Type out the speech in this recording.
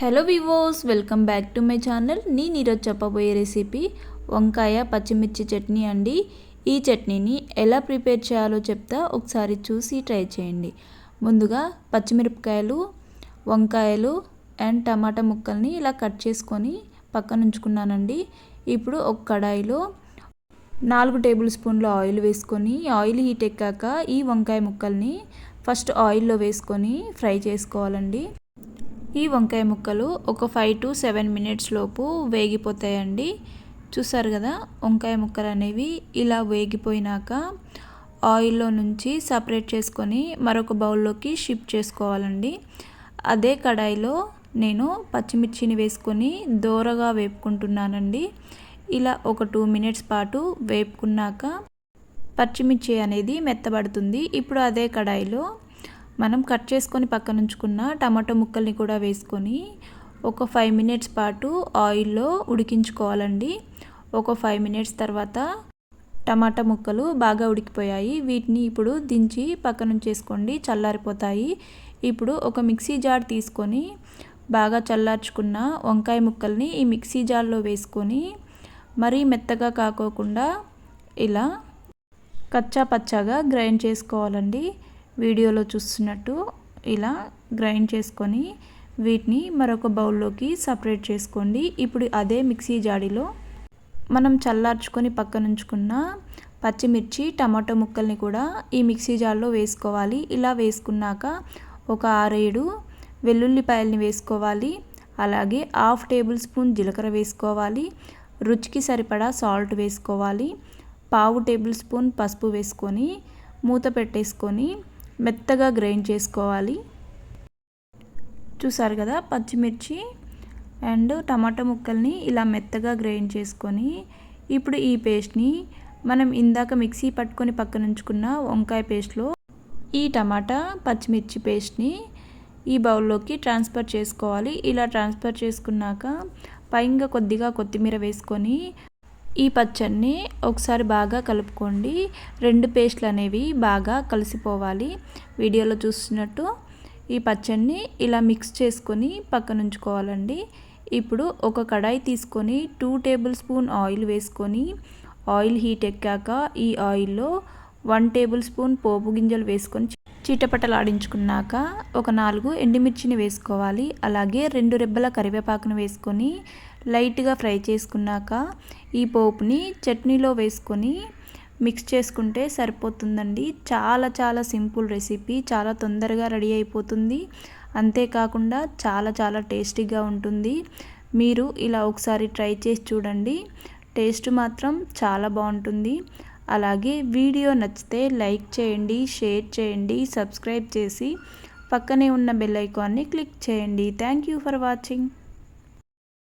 Hello viewers welcome back to my channel నేను ఈరోజు చెప్పబోయే రెసిపీ వంకాయ పచ్చిమిర్చి చట్నీ అండి. ఈ చట్నీని ఎలా ప్రిపేర్ చేయాలో చెప్తా ఒకసారి చూసి ట్రై చేయండి. ముందుగా పచ్చిమిరపకాయలు వంకాయలు అండ్ టమాటా ముక్కల్ని ఇలా కట్ చేసుకొని పక్కన ఉంచుకున్నానండి. ఇప్పుడు ఒక కడాయిలో నాలుగు టేబుల్ స్పూన్ల ఆయిల్ వేసుకొని ఆయిల్ హీట్ ఎక్కాక ఈ వంకాయ ముక్కల్ని ఫస్ట్ ఆయిల్లో వేసుకొని ఫ్రై చేసుకోవాలండి. ఈ వంకాయ ముక్కలు ఒక ఫైవ్ టు సెవెన్ మినిట్స్ లోపు వేగిపోతాయండి. చూసారు కదా వంకాయ ముక్కలు అనేవి ఇలా వేగిపోయినాక ఆయిల్లో నుంచి సపరేట్ చేసుకొని మరొక బౌల్లోకి షిఫ్ట్ చేసుకోవాలండి. అదే కడాయిలో నేను పచ్చిమిర్చిని వేసుకొని దోరగా వేపుకుంటున్నానండి. ఇలా ఒక టూ మినిట్స్ పాటు వేపుకున్నాక పచ్చిమిర్చి అనేది మెత్తబడుతుంది. ఇప్పుడు అదే కడాయిలో మనం కట్ చేసుకొని పక్కన ఉంచుకున్న టమాటో ముక్కల్ని కూడా వేసుకొని ఒక ఫైవ్ మినిట్స్ పాటు ఆయిల్లో ఉడికించుకోవాలండి. ఒక ఫైవ్ మినిట్స్ తర్వాత టమాటా ముక్కలు బాగా ఉడికిపోయాయి. వీటిని ఇప్పుడు దించి పక్కన ఉంచేసుకోండి. చల్లారిపోతాయి. ఇప్పుడు ఒక మిక్సీ జార్ తీసుకొని బాగా చల్లార్చుకున్న వంకాయ ముక్కల్ని ఈ మిక్సీ జార్లో వేసుకొని మరీ మెత్తగా కాకోకుండా ఇలా కచ్చా పచ్చాగా గ్రైండ్ చేసుకోవాలండి. వీడియోలో చూస్తున్నట్టు ఇలా గ్రైండ్ చేసుకొని వీటిని మరొక బౌల్లోకి సపరేట్ చేసుకోండి. ఇప్పుడు అదే మిక్సీ జాడీలో మనం చల్లార్చుకొని పక్కనుంచుకున్న పచ్చిమిర్చి టమాటో ముక్కల్ని కూడా ఈ మిక్సీ జార్లో వేసుకోవాలి. ఇలా వేసుకున్నాక ఒక ఆరేడు వెల్లుల్లిపాయల్ని వేసుకోవాలి. అలాగే హాఫ్ టేబుల్ స్పూన్ జీలకర్ర వేసుకోవాలి. రుచికి సరిపడా సాల్ట్ వేసుకోవాలి. పావు టేబుల్ స్పూన్ పసుపు వేసుకొని మూత పెట్టేసుకొని మెత్తగా గ్రైండ్ చేసుకోవాలి. చూసారు కదా? పచ్చిమిర్చి అండ్ టమాటా ముక్కల్ని ఇలా మెత్తగా గ్రైండ్ చేసుకొని ఇప్పుడు ఈ పేస్ట్ని మనం ఇందాక మిక్సీ పట్టుకొని పక్కన ఉంచుకున్న వంకాయ పేస్ట్లో ఈ టమాటా పచ్చిమిర్చి పేస్ట్ని ఈ బౌల్లోకి ట్రాన్స్ఫర్ చేసుకోవాలి. ఇలా ట్రాన్స్ఫర్ చేసుకున్నాక పైగా కొద్దిగా కొత్తిమీర వేసుకొని ఈ పచ్చడిని ఒకసారి బాగా కలుపుకోండి. రెండు పేస్ట్లు అనేవి బాగా కలిసిపోవాలి. వీడియోలో చూస్తున్నట్టు ఈ పచ్చడిని ఇలా మిక్స్ చేసుకొని పక్కన ఉంచుకోవాలండి. ఇప్పుడు ఒక కడాయి తీసుకొని టూ టేబుల్ స్పూన్ ఆయిల్ వేసుకొని ఆయిల్ హీట్ ఎక్కాక ఈ ఆయిల్లో వన్ టేబుల్ స్పూన్ పోపు గింజలు వేసుకొని చీటపట్టలాడించుకున్నాక ఒక నాలుగు ఎండుమిర్చిని వేసుకోవాలి. అలాగే రెండు రెబ్బల కరివేపాకును వేసుకొని లైట్గా ఫ్రై చేసుకున్నాక ఈ పోపుని చట్నీలో వేసుకొని మిక్స్ చేసుకుంటే సరిపోతుందండి. చాలా చాలా సింపుల్ రెసిపీ. చాలా తొందరగా రెడీ అయిపోతుంది. అంతేకాకుండా చాలా చాలా టేస్టీగా ఉంటుంది. మీరు ఇలా ఒకసారి ట్రై చేసి చూడండి. టేస్ట్ మాత్రం చాలా బాగుంటుంది. అలాగే వీడియో నచ్చితే లైక్ చేయండి షేర్ చేయండి సబ్స్క్రైబ్ చేసి పక్కనే ఉన్న బెల్ ఐకాన్ని క్లిక్ చేయండి. Thank you for watching